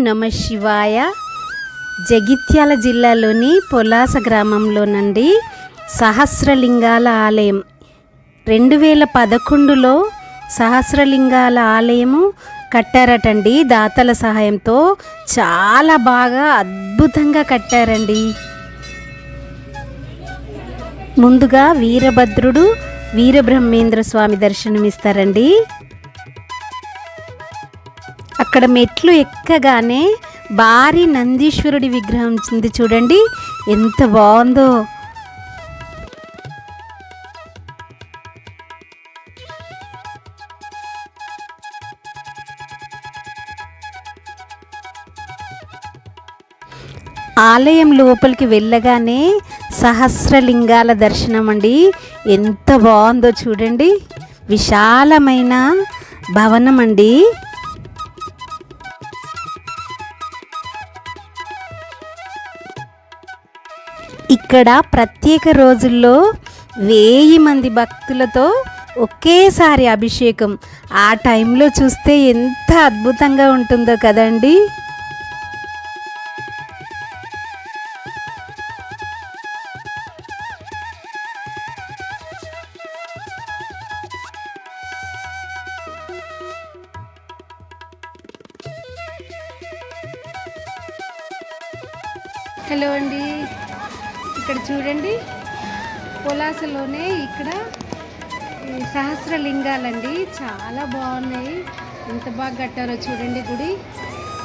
నమ శివాయ. జగిత్యాల జిల్లాలోని పొలాస గ్రామంలోనండి సహస్రలింగాల ఆలయం. రెండు వేల పదకొండులో సహస్రలింగాల ఆలయము కట్టారటండి. దాతల సహాయంతో చాలా బాగా అద్భుతంగా కట్టారండి. ముందుగా వీరభద్రుడు వీరబ్రహ్మేంద్ర స్వామి దర్శనమిస్తారండి. అక్కడ మెట్లు ఎక్కగానే భారీ నందీశ్వరుడి విగ్రహం ఉంది చూడండి. ఎంత బాగుందో. ఆలయం లోపలికి వెళ్ళగానే సహస్రలింగాల దర్శనం అండి. ఎంత బాగుందో చూడండి. విశాలమైన భవనం అండి. ఇక్కడ ప్రత్యేక రోజుల్లో వెయ్యి మంది భక్తులతో ఒకేసారి అభిషేకం. ఆ టైంలో చూస్తే ఎంత అద్భుతంగా ఉంటుందో కదండి. హలో అండి. ఇక్కడ చూడండి. పొలాసలోనే ఇక్కడ సహస్రలింగాలండి. చాలా బాగున్నాయి. ఎంత బాగా కట్టారో చూడండి గుడి.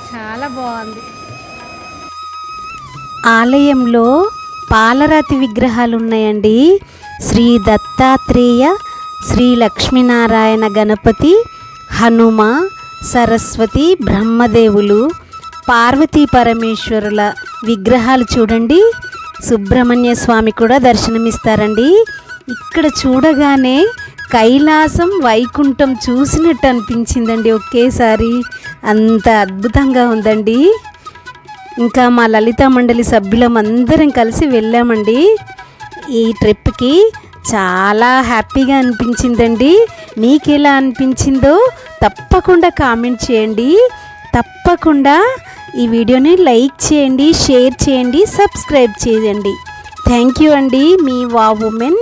చాలా బాగుంది. ఆలయంలో పాలరాతి విగ్రహాలు ఉన్నాయండి శ్రీ దత్తాత్రేయ శ్రీ లక్ష్మీనారాయణ గణపతి హనుమ సరస్వతి బ్రహ్మదేవులు పార్వతీ పరమేశ్వరుల విగ్రహాలు చూడండి. సుబ్రహ్మణ్య స్వామి కూడా దర్శనమిస్తారండి. ఇక్కడ చూడగానే కైలాసం వైకుంఠం చూసినట్టు అనిపించిందండి ఒకేసారి. అంత అద్భుతంగా ఉందండి. ఇంకా మా లలిత మండలి సభ్యులం అందరం కలిసి వెళ్ళామండి. ఈ ట్రిప్కి చాలా హ్యాపీగా అనిపించిందండి. మీకు ఎలా అనిపించిందో తప్పకుండా కామెంట్ చేయండి. తప్పకుండా ఈ వీడియోని లైక్ చేయండి షేర్ చేయండి సబ్స్క్రైబ్ చేయండి. థ్యాంక్ యూ అండి. మీ వా ఉమెన్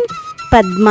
పద్మ.